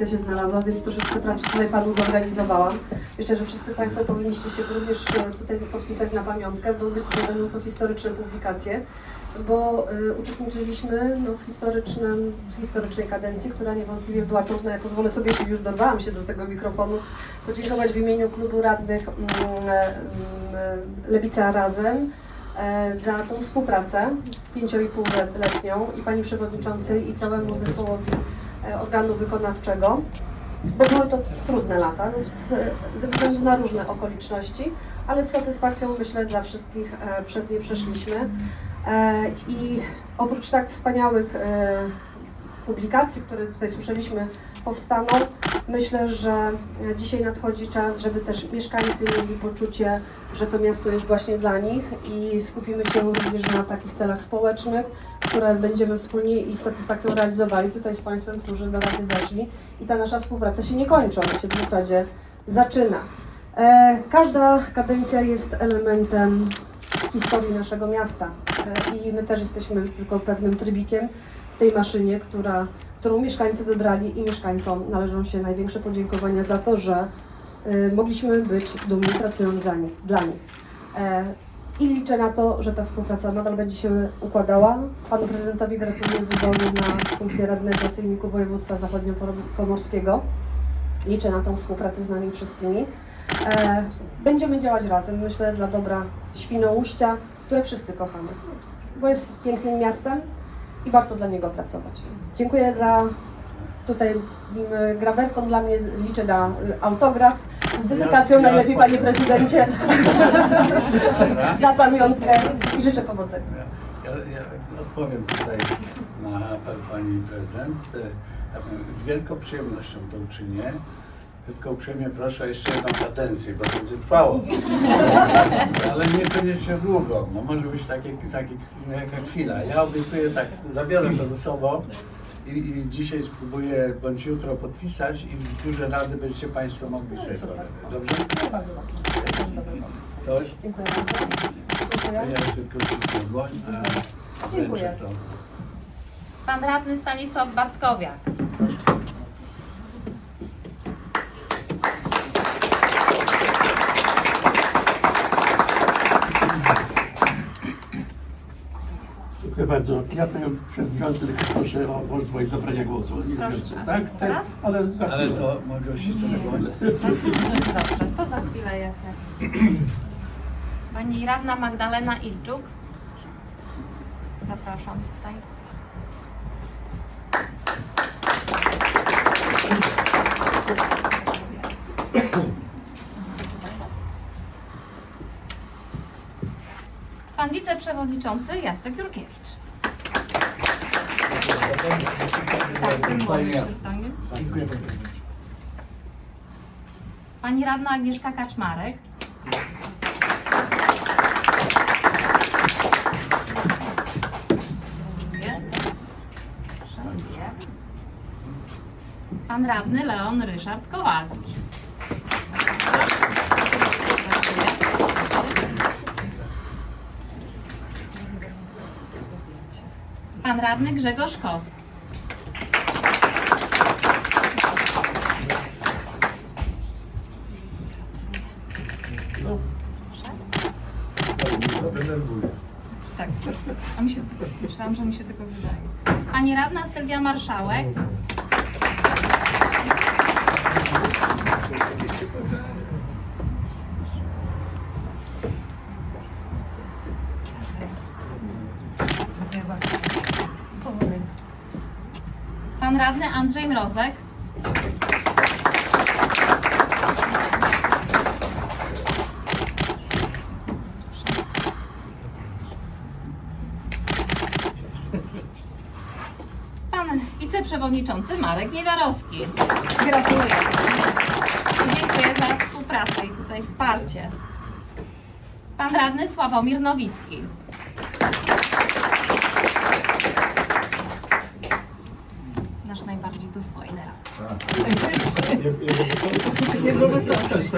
sytuacja się znalazła, więc troszeczkę pracy tutaj Panu zorganizowałam. Myślę, że wszyscy Państwo powinniście się również e, tutaj podpisać na pamiątkę, bo będą to historyczne publikacje, bo y, uczestniczyliśmy no, w, historycznym, w historycznej kadencji, która niewątpliwie była trudna. Ja pozwolę sobie, już dorwałam się do tego mikrofonu, podziękować w imieniu klubu radnych mm, e, mm, Lewica Razem e, za tą współpracę pięcio i i Pani Przewodniczącej i całemu zespołowi e, organu wykonawczego, bo były to trudne lata z, ze względu na różne okoliczności, ale z satysfakcją myślę dla wszystkich e, przez nie przeszliśmy. E, I oprócz tak wspaniałych e, publikacji, które tutaj słyszeliśmy, powstaną, myślę, że e, dzisiaj nadchodzi czas, żeby też mieszkańcy mieli poczucie, że to miasto jest właśnie dla nich i skupimy się również na takich celach społecznych, które będziemy wspólnie i z satysfakcją realizowali tutaj z Państwem, którzy do Rady weszli. I ta nasza współpraca się nie kończy, ona się w zasadzie zaczyna. E, każda kadencja jest elementem historii naszego miasta e, i my też jesteśmy tylko pewnym trybikiem w tej maszynie, która, którą mieszkańcy wybrali i mieszkańcom należą się największe podziękowania za to, że e, mogliśmy być dumni pracując za nich, dla nich. E, I liczę na to, że ta współpraca nadal będzie się układała. Panu prezydentowi gratuluję wyboru na funkcję radnego Sejmiku Województwa Zachodnio-Pomorskiego. Liczę na tą współpracę z nami wszystkimi. E, Będziemy działać razem, myślę, dla dobra Świnoujścia, które wszyscy kochamy, bo jest pięknym miastem i warto dla niego pracować. Dziękuję za tutaj mm, grawerką dla mnie, liczę na y, autograf z dedykacją najlepiej. Panie Prezydencie na pamiątkę i życzę powodzenia. Ja, ja odpowiem tutaj na apel pani prezydent. Bym z wielką przyjemnością to uczynię. Tylko uprzejmie proszę jeszcze jedną kadencję, bo będzie trwało. Ale niekoniecznie długo. No może być takie, takie jaka chwila. Ja obiecuję tak, zabiorę to ze sobą i, i dzisiaj spróbuję bądź jutro podpisać i w biurze rady będziecie Państwo mogli sobie pogadać. Dobrze? To Dziękuję bardzo. Dziękuję. ja tylko ścisnę dłoń, a Dziękuję. wręczę to. Pan radny Stanisław Bartkowiak. Dziękuję bardzo. Ja panią przewodniczący tylko proszę o rozwój zabrania głosu. Nie Proszę. tak? tak? Teraz? Ale za Ale chwilę. to mogę ścisnąć dłoń. Dobrze, to za chwilę jak Pani radna Magdalena Ilczuk. Zapraszam tutaj. Pan wiceprzewodniczący Jacek Jurkiewicz. Tak. Dziękuję bardzo. Pani radna Agnieszka Kaczmarek. Pan radny Leon Ryszard Kowalski. Pan radny Grzegorz Kos. Tak. A mi się, myślałam, że mi się tylko wydaje. Pani radna Sylwia Marszałek. Pan radny Andrzej Mrozek. Pan wiceprzewodniczący Marek Niewiarowski. Gratuluję. Dziękuję za współpracę i tutaj wsparcie. Pan radny Sławomir Nowicki. Jego wysokość.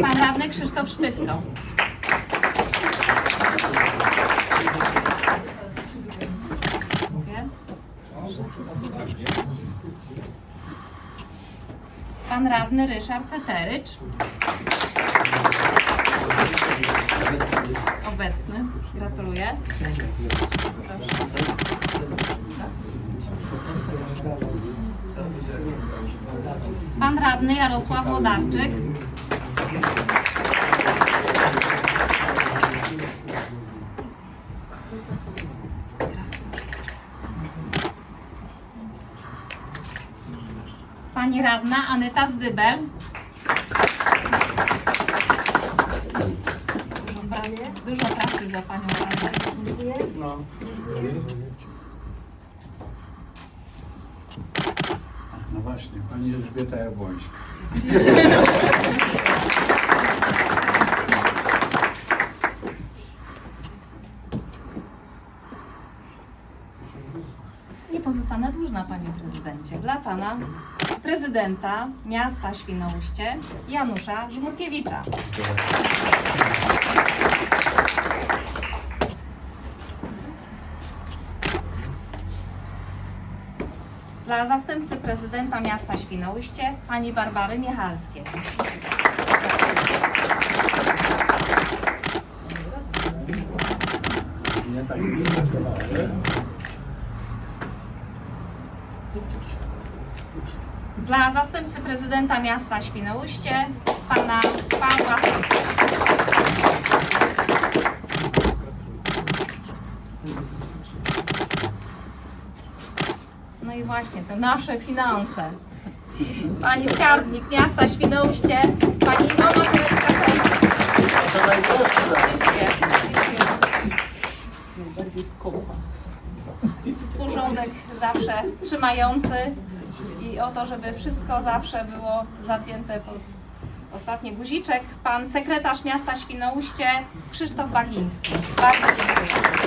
Pan radny Krzysztof Szpytko. Pan radny Ryszard Teterycz. Obecny. Gratuluję. Pan radny Jarosław Wodarczyk. Pani radna Anyta Zdybel. Dużo pracy, za panią radną. No właśnie, pani Elżbieta Jabłońska. Nie pozostanę dłużna, panie prezydencie. Dla pana prezydenta miasta Świnoujście Janusza Żmurkiewicza. Dla zastępcy prezydenta miasta Świnoujście pani Barbary Michalskiej. Nie tak mi się wydawało. Dla zastępcy prezydenta miasta Świnoujście pana Pawła No i właśnie, te nasze finanse. Pani skarbnik miasta Świnoujście, pani Iwona Kolecka To najprostsze. Porządek zawsze trzymający i o to, żeby wszystko zawsze było zapięte pod ostatni guziczek. Pan sekretarz miasta Świnoujście Krzysztof Bagiński. Bardzo dziękuję.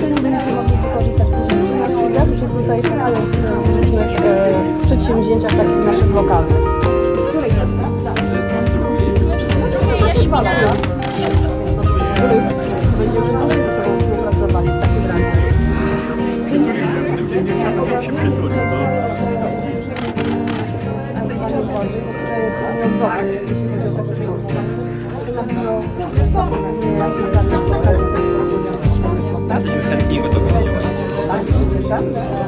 To doświadczenie będziecie mogli wykorzystać później na studiach, czy tutaj pracując w różnych e, przedsięwzięciach takich naszych lokalnych. tak? Thunder.